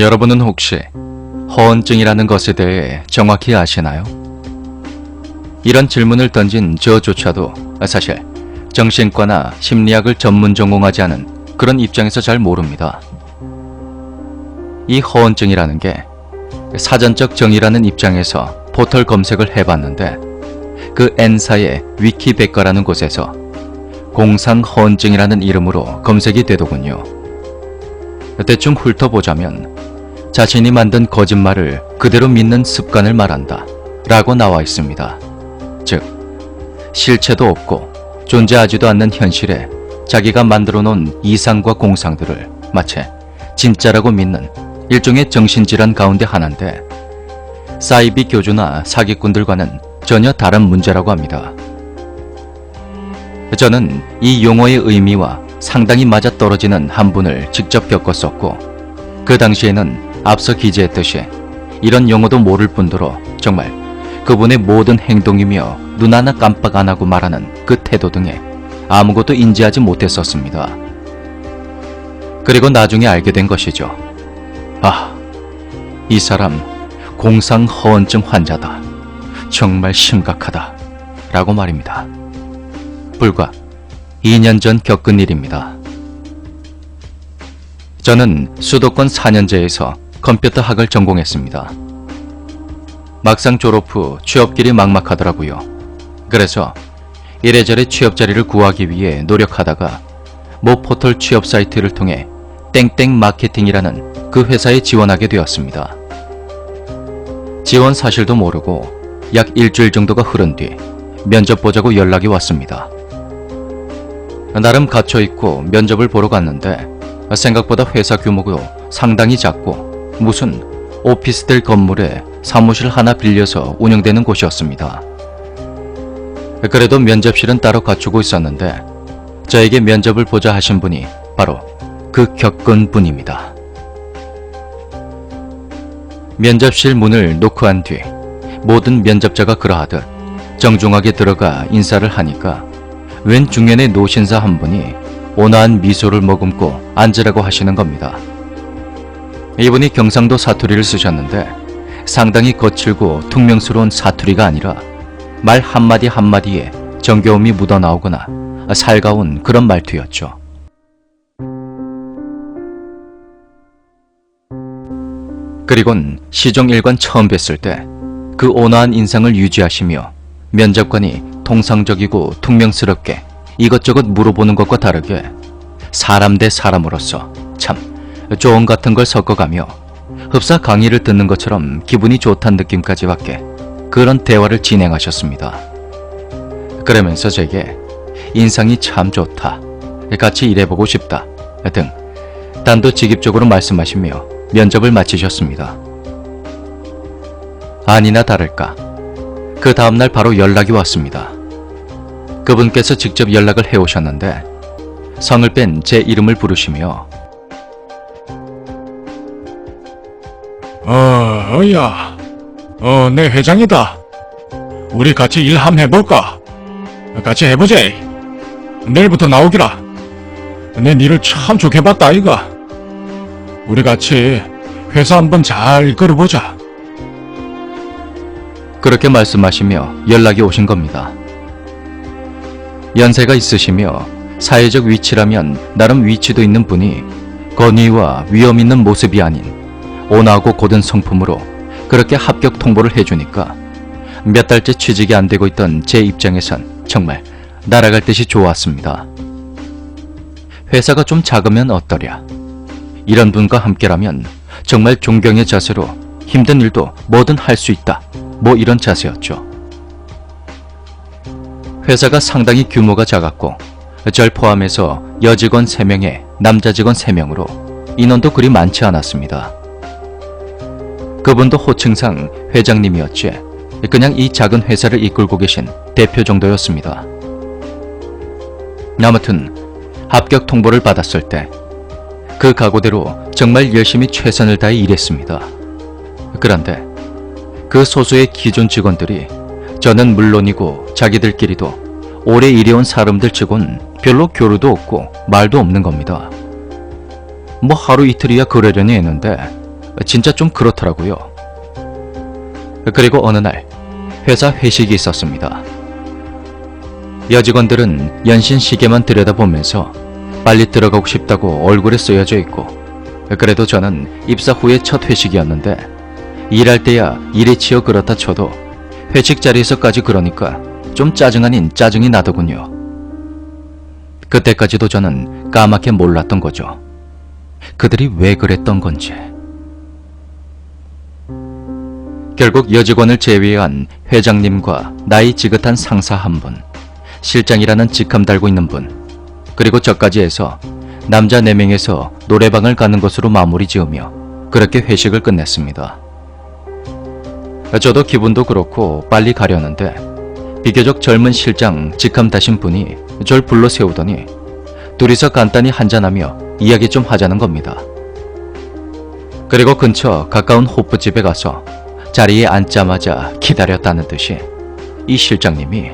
여러분은 혹시 허언증이라는 것에 대해 정확히 아시나요? 이런 질문을 던진 저조차도 사실 정신과나 심리학을 전문 전공하지 않은 그런 입장에서 잘 모릅니다. 이 허언증이라는 게 사전적 정의라는 입장에서 포털 검색을 해봤는데 그 N사의 위키백과라는 곳에서 공상허언증이라는 이름으로 검색이 되더군요. 대충 훑어보자면 자신이 만든 거짓말을 그대로 믿는 습관을 말한다 라고 나와 있습니다. 즉, 실체도 없고 존재하지도 않는 현실에 자기가 만들어 놓은 이상과 공상들을 마치 진짜라고 믿는 일종의 정신질환 가운데 하나인데 사이비 교주나 사기꾼들과는 전혀 다른 문제라고 합니다. 저는 이 용어의 의미와 상당히 맞아떨어지는 한 분을 직접 겪었었고 그 당시에는 앞서 기재했듯이 이런 용어도 모를 뿐더러 정말 그분의 모든 행동이며 눈 하나 깜빡 안 하고 말하는 그 태도 등에 아무것도 인지하지 못했었습니다. 그리고 나중에 알게 된 것이죠. 아, 이 사람 공상 허언증 환자다. 정말 심각하다. 라고 말입니다. 불과 2년 전 겪은 일입니다. 저는 수도권 4년제에서 컴퓨터 학을 전공했습니다. 막상 졸업 후 취업길이 막막하더라고요. 그래서 이래저래 취업 자리를 구하기 위해 노력하다가 모 포털 취업 사이트를 통해 땡땡 마케팅이라는 그 회사에 지원하게 되었습니다. 지원 사실도 모르고 약 일주일 정도가 흐른 뒤 면접 보자고 연락이 왔습니다. 나름 갇혀있고 면접을 보러 갔는데 생각보다 회사 규모도 상당히 작고 무슨 오피스텔 건물에 사무실 하나 빌려서 운영되는 곳이었습니다. 그래도 면접실은 따로 갖추고 있었는데 저에게 면접을 보자 하신 분이 바로 그 겪은 분입니다. 면접실 문을 노크한 뒤 모든 면접자가 그러하듯 정중하게 들어가 인사를 하니까 웬 중년의 노신사 한 분이 온화한 미소를 머금고 앉으라고 하시는 겁니다. 이분이 경상도 사투리를 쓰셨는데 상당히 거칠고 퉁명스러운 사투리가 아니라 말 한마디 한마디에 정겨움이 묻어나오거나 살가운 그런 말투였죠. 그리곤 시종일관 처음 뵀을 때 그 온화한 인상을 유지하시며 면접관이 통상적이고 퉁명스럽게 이것저것 물어보는 것과 다르게 사람 대 사람으로서 참 조언 같은 걸 섞어가며 흡사 강의를 듣는 것처럼 기분이 좋다는 느낌까지 받게 그런 대화를 진행하셨습니다. 그러면서 제게 인상이 참 좋다, 같이 일해보고 싶다 등 단도직입적으로 말씀하시며 면접을 마치셨습니다. 아니나 다를까 그 다음날 바로 연락이 왔습니다. 그분께서 직접 연락을 해오셨는데 성을 뺀 제 이름을 부르시며 어, 어야. 어, 내 회장이다. 우리 같이 일 한번 해볼까? 같이 해보자. 내일부터 나오기라. 내 일을 참 좋게 봤다, 아이가. 우리 같이 회사 한번 잘 이끌어보자. 그렇게 말씀하시며 연락이 오신 겁니다. 연세가 있으시며 사회적 위치라면 나름 위치도 있는 분이 건의와 위험 있는 모습이 아닌 온화하고 고든 성품으로 그렇게 합격 통보를 해주니까 몇 달째 취직이 안 되고 있던 제 입장에선 정말 날아갈 듯이 좋았습니다. 회사가 좀 작으면 어떠랴. 이런 분과 함께라면 정말 존경의 자세로 힘든 일도 뭐든 할 수 있다. 뭐 이런 자세였죠. 회사가 상당히 규모가 작았고 절 포함해서 여직원 3명에 남자 직원 3명으로 인원도 그리 많지 않았습니다. 그분도 호칭상 회장님이었지 그냥 이 작은 회사를 이끌고 계신 대표 정도였습니다. 아무튼 합격 통보를 받았을 때 그 각오대로 정말 열심히 최선을 다해 일했습니다. 그런데 그 소수의 기존 직원들이 저는 물론이고 자기들끼리도 오래 일해온 사람들 치곤 별로 교류도 없고 말도 없는 겁니다. 뭐 하루 이틀이야 그러려니 했는데 진짜 좀 그렇더라고요. 그리고 어느 날 회사 회식이 있었습니다. 여직원들은 연신 시계만 들여다보면서 빨리 들어가고 싶다고 얼굴에 쓰여져 있고 그래도 저는 입사 후에 첫 회식이었는데 일할 때야 일에 치여 그렇다 쳐도 회식 자리에서까지 그러니까 좀 짜증 아닌 짜증이 나더군요. 그때까지도 저는 까맣게 몰랐던 거죠. 그들이 왜 그랬던 건지. 결국 여직원을 제외한 회장님과 나이 지긋한 상사 한 분, 실장이라는 직함 달고 있는 분, 그리고 저까지 해서 남자 4명에서 노래방을 가는 것으로 마무리 지으며 그렇게 회식을 끝냈습니다. 저도 기분도 그렇고 빨리 가려는데 비교적 젊은 실장 직함 다신 분이 절 불러 세우더니 둘이서 간단히 한잔하며 이야기 좀 하자는 겁니다. 그리고 근처 가까운 호프집에 가서 자리에 앉자마자 기다렸다는 듯이 이 실장님이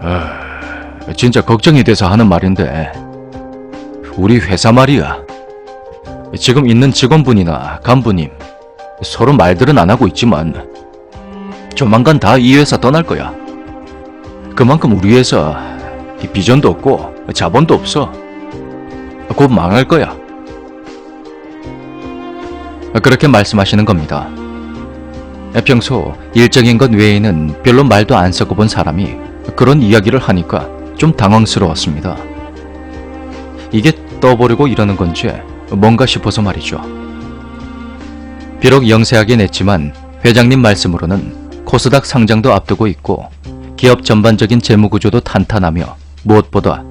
아, 진짜 걱정이 돼서 하는 말인데 우리 회사 말이야. 지금 있는 직원분이나 간부님 서로 말들은 안 하고 있지만 조만간 다 이 회사 떠날 거야. 그만큼 우리 회사 이 비전도 없고 자본도 없어. 곧 망할 거야. 그렇게 말씀하시는 겁니다. 평소 일적인 것 외에는 별로 말도 안 섞어본 사람이 그런 이야기를 하니까 좀 당황스러웠습니다. 이게 떠보려고 이러는 건지 뭔가 싶어서 말이죠. 비록 영세하게 냈지만 회장님 말씀으로는 코스닥 상장도 앞두고 있고 기업 전반적인 재무 구조도 탄탄하며 무엇보다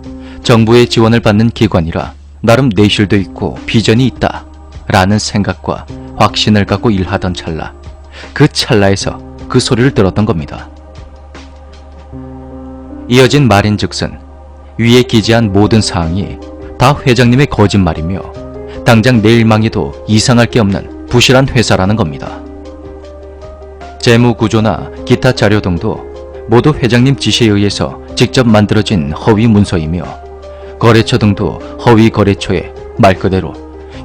정부의 지원을 받는 기관이라 나름 내실도 있고 비전이 있다 라는 생각과 확신을 갖고 일하던 찰나 그 찰나에서 그 소리를 들었던 겁니다. 이어진 말인즉슨 위에 기재한 모든 사항이 다 회장님의 거짓말이며 당장 내일 망해도 이상할 게 없는 부실한 회사라는 겁니다. 재무 구조나 기타 자료 등도 모두 회장님 지시에 의해서 직접 만들어진 허위 문서이며 거래처 등도 허위 거래처의 말 그대로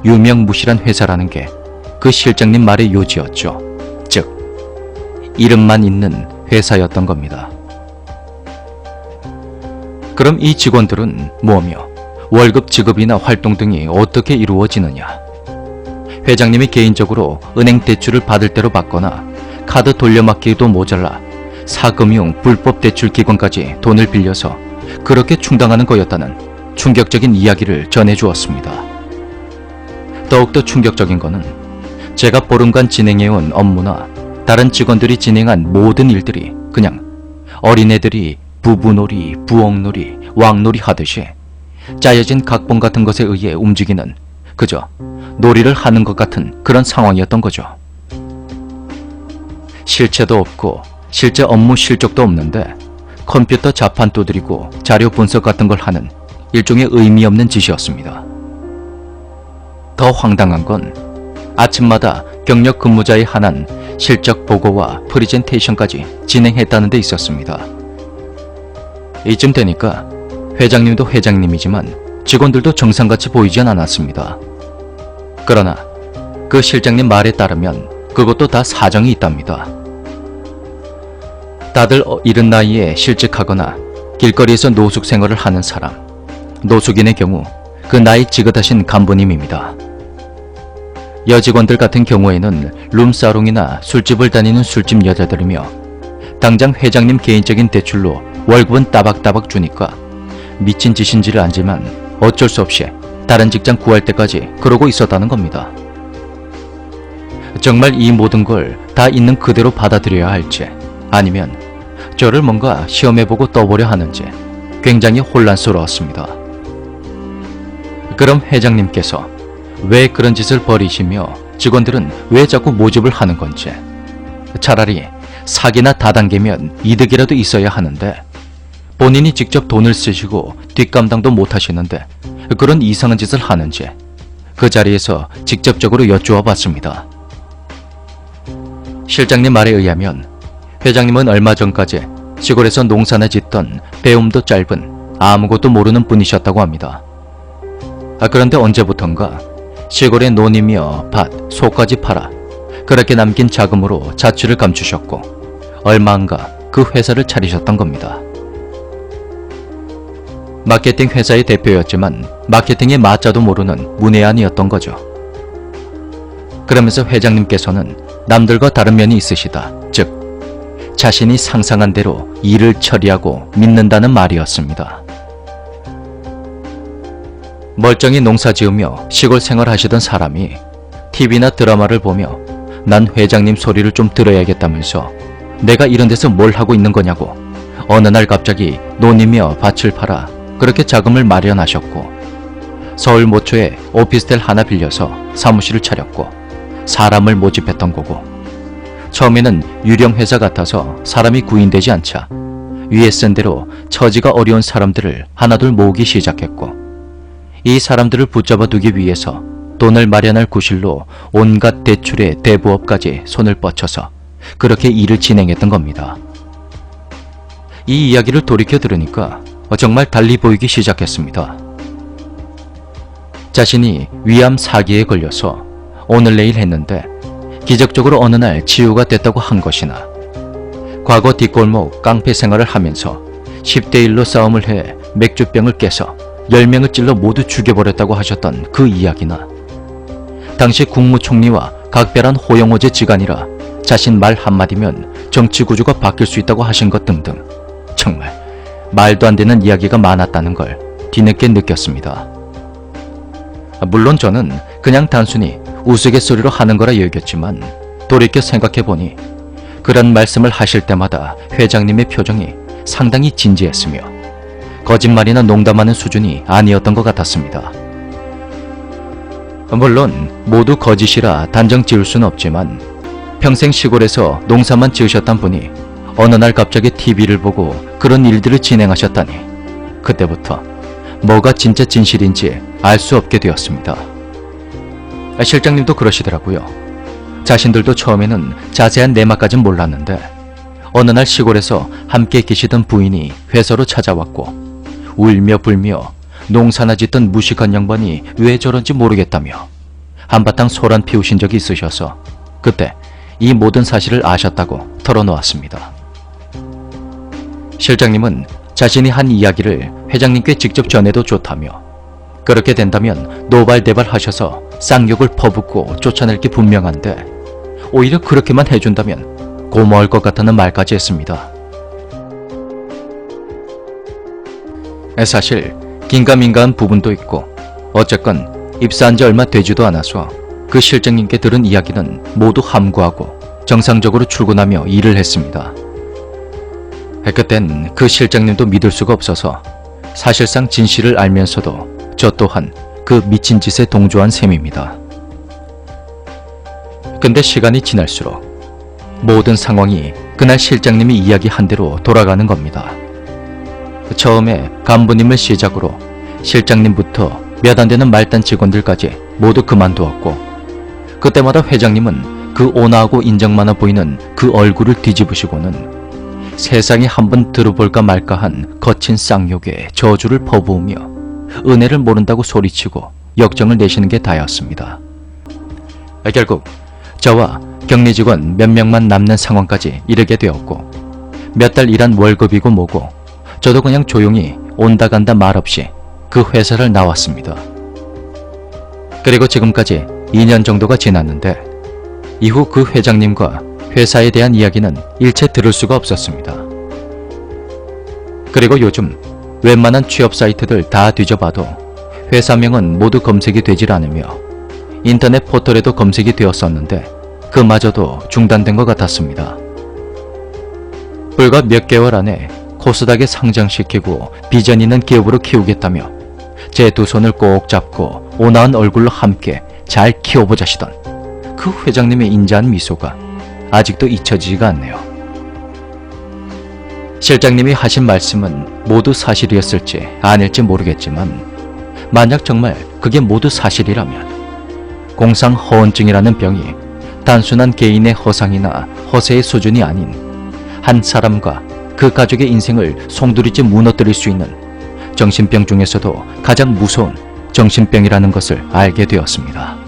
유명무실한 회사라는 게 그 실장님 말의 요지였죠. 즉, 이름만 있는 회사였던 겁니다. 그럼 이 직원들은 뭐며 월급 지급이나 활동 등이 어떻게 이루어지느냐? 회장님이 개인적으로 은행 대출을 받을 대로 받거나 카드 돌려막기도 모자라 사금융 불법 대출 기관까지 돈을 빌려서 그렇게 충당하는 거였다는 충격적인 이야기를 전해주었습니다. 더욱더 충격적인 것은 제가 보름간 진행해온 업무나 다른 직원들이 진행한 모든 일들이 그냥 어린애들이 부부놀이, 부엌놀이, 왕놀이 하듯이 짜여진 각본 같은 것에 의해 움직이는 그저 놀이를 하는 것 같은 그런 상황이었던 거죠. 실체도 없고 실제 업무 실적도 없는데 컴퓨터 자판 두드리고 자료 분석 같은 걸 하는 일종의 의미 없는 짓이었습니다. 더 황당한 건 아침마다 경력 근무자의 한한 실적 보고와 프리젠테이션까지 진행했다는 데 있었습니다. 이쯤 되니까 회장님도 회장님이지만 직원들도 정상같이 보이진 않았습니다. 그러나 그 실장님 말에 따르면 그것도 다 사정이 있답니다. 다들 어- 이른 나이에 실직하거나 길거리에서 노숙 생활을 하는 사람, 노숙인의 경우 그 나이 지긋하신 간부님입니다. 여직원들 같은 경우에는 룸사롱이나 술집을 다니는 술집 여자들이며 당장 회장님 개인적인 대출로 월급은 따박따박 주니까 미친 짓인지를 알지만 어쩔 수 없이 다른 직장 구할 때까지 그러고 있었다는 겁니다. 정말 이 모든 걸 다 있는 그대로 받아들여야 할지 아니면 저를 뭔가 시험해보고 떠보려 하는지 굉장히 혼란스러웠습니다. 그럼 회장님께서 왜 그런 짓을 벌이시며 직원들은 왜 자꾸 모집을 하는 건지 차라리 사기나 다단계면 이득이라도 있어야 하는데 본인이 직접 돈을 쓰시고 뒷감당도 못 하시는데 그런 이상한 짓을 하는지 그 자리에서 직접적으로 여쭈어 봤습니다. 실장님 말에 의하면 회장님은 얼마 전까지 시골에서 농사나 짓던 배움도 짧은 아무것도 모르는 분이셨다고 합니다. 아, 그런데 언제부턴가 시골에 논이며 밭, 소까지 팔아 그렇게 남긴 자금으로 자취를 감추셨고 얼마 안가 그 회사를 차리셨던 겁니다. 마케팅 회사의 대표였지만 마케팅의 마자도 모르는 문외한이었던 거죠. 그러면서 회장님께서는 남들과 다른 면이 있으시다. 즉, 자신이 상상한 대로 일을 처리하고 믿는다는 말이었습니다. 멀쩡히 농사 지으며 시골 생활하시던 사람이 TV나 드라마를 보며 난 회장님 소리를 좀 들어야겠다면서 내가 이런 데서 뭘 하고 있는 거냐고 어느 날 갑자기 논이며 밭을 팔아 그렇게 자금을 마련하셨고 서울 모초에 오피스텔 하나 빌려서 사무실을 차렸고 사람을 모집했던 거고 처음에는 유령 회사 같아서 사람이 구인되지 않자 위에 쓴 대로 처지가 어려운 사람들을 하나둘 모으기 시작했고 이 사람들을 붙잡아 두기 위해서 돈을 마련할 구실로 온갖 대출의 대부업까지 손을 뻗쳐서 그렇게 일을 진행했던 겁니다. 이 이야기를 돌이켜 들으니까 정말 달리 보이기 시작했습니다. 자신이 위암 사기에 걸려서 오늘 내일 했는데 기적적으로 어느 날 치유가 됐다고 한 것이나 과거 뒷골목 깡패 생활을 하면서 10대 1로 싸움을 해 맥주병을 깨서 10명을 찔러 모두 죽여버렸다고 하셨던 그 이야기나 당시 국무총리와 각별한 호영호제 지간이라 자신 말 한마디면 정치 구조가 바뀔 수 있다고 하신 것 등등 정말 말도 안 되는 이야기가 많았다는 걸 뒤늦게 느꼈습니다. 물론 저는 그냥 단순히 우스갯소리로 하는 거라 여겼지만 돌이켜 생각해보니 그런 말씀을 하실 때마다 회장님의 표정이 상당히 진지했으며 거짓말이나 농담하는 수준이 아니었던 것 같았습니다. 물론 모두 거짓이라 단정 지을 수는 없지만 평생 시골에서 농사만 지으셨던 분이 어느 날 갑자기 TV를 보고 그런 일들을 진행하셨다니 그때부터 뭐가 진짜 진실인지 알 수 없게 되었습니다. 실장님도 그러시더라고요. 자신들도 처음에는 자세한 내막까진 몰랐는데 어느 날 시골에서 함께 계시던 부인이 회사로 찾아왔고 울며 불며 농사나 짓던 무식한 양반이 왜 저런지 모르겠다며 한바탕 소란 피우신 적이 있으셔서 그때 이 모든 사실을 아셨다고 털어놓았습니다. 실장님은 자신이 한 이야기를 회장님께 직접 전해도 좋다며 그렇게 된다면 노발대발 하셔서 쌍욕을 퍼붓고 쫓아낼 게 분명한데 오히려 그렇게만 해준다면 고마울 것 같다는 말까지 했습니다. 사실 긴가민가한 부분도 있고 어쨌건 입사한 지 얼마 되지도 않아서 그 실장님께 들은 이야기는 모두 함구하고 정상적으로 출근하며 일을 했습니다. 그땐 그 실장님도 믿을 수가 없어서 사실상 진실을 알면서도 저 또한 그 미친 짓에 동조한 셈입니다. 근데 시간이 지날수록 모든 상황이 그날 실장님이 이야기한 대로 돌아가는 겁니다. 처음에 간부님을 시작으로 실장님부터 몇 안 되는 말단 직원들까지 모두 그만두었고 그때마다 회장님은 그 온화하고 인정 많아 보이는 그 얼굴을 뒤집으시고는 세상에 한번 들어볼까 말까 한 거친 쌍욕에 저주를 퍼부으며 은혜를 모른다고 소리치고 역정을 내시는 게 다였습니다. 결국 저와 격리 직원 몇 명만 남는 상황까지 이르게 되었고 몇 달 일한 월급이고 뭐고 저도 그냥 조용히 온다 간다 말 없이 그 회사를 나왔습니다. 그리고 지금까지 2년 정도가 지났는데 이후 그 회장님과 회사에 대한 이야기는 일체 들을 수가 없었습니다. 그리고 요즘 웬만한 취업 사이트들 다 뒤져봐도 회사명은 모두 검색이 되질 않으며 인터넷 포털에도 검색이 되었었는데 그마저도 중단된 것 같았습니다. 불과 몇 개월 안에 코스닥에 상장시키고 비전 있는 기업으로 키우겠다며 제 두 손을 꼭 잡고 온화한 얼굴로 함께 잘 키워보자시던 그 회장님의 인자한 미소가 아직도 잊혀지지가 않네요. 실장님이 하신 말씀은 모두 사실이었을지 아닐지 모르겠지만 만약 정말 그게 모두 사실이라면 공상 허언증이라는 병이 단순한 개인의 허상이나 허세의 수준이 아닌 한 사람과 그 가족의 인생을 송두리째 무너뜨릴 수 있는 정신병 중에서도 가장 무서운 정신병이라는 것을 알게 되었습니다.